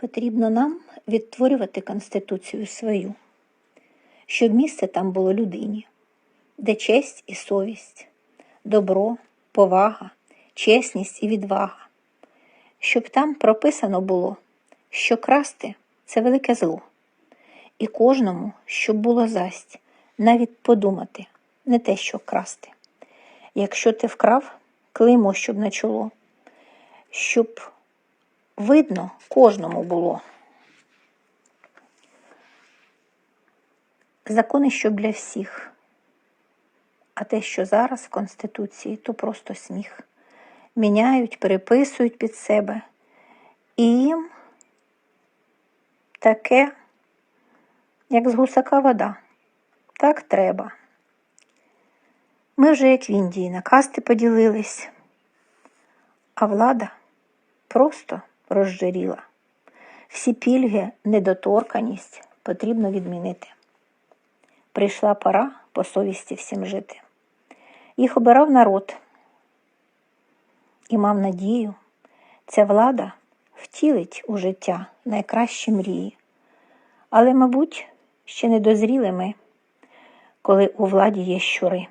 Потрібно нам відтворювати Конституцію свою, щоб місце там було людині, де честь і совість, добро, повага, чесність і відвага, щоб там прописано було, що красти це велике зло, і кожному, щоб було засть, навіть подумати, не те, що красти. Якщо ти вкрав, клеймо, щоб на чоло, щоб видно кожному було. Закони, щоб для всіх. А те, що зараз в Конституції, то просто сміх. Міняють, переписують під себе. І їм таке, як з гусака вода. Так треба. Ми вже, як в Індії, на касти поділились, а влада просто розжиріла. Всі пільги, недоторканість потрібно відмінити. Прийшла пора по совісті всім жити. Їх обирав народ і мав надію, ця влада втілить у життя найкращі мрії. Але, мабуть, ще не дозріли ми, коли у владі є щури.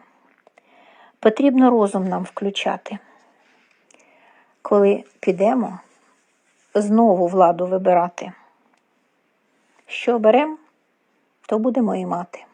Потрібно розум нам включати. Коли підемо знову владу вибирати. Що берем, то будемо і мати.